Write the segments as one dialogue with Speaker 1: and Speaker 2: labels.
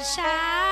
Speaker 1: Shout.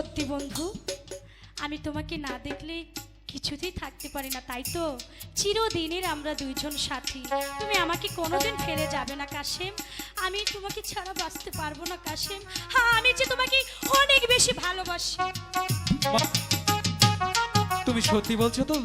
Speaker 2: সত্যি বন্ধু, আমি তোমাকে না দেখলে কিছুতেই থাকতে পারি না, তাই তো? চিরদিনের আমরা দুইজন সাথী। তুমি আমাকে কোনোদিন ফেলে যাবে না, কাশেম। আমি তোমাকে ছাড়া বাঁচতে পারব না, কাশেম। হ্যাঁ আমি যে তোমাকে অনেক বেশি ভালোবাসি।
Speaker 1: তুমি সত্যি বলছো তো?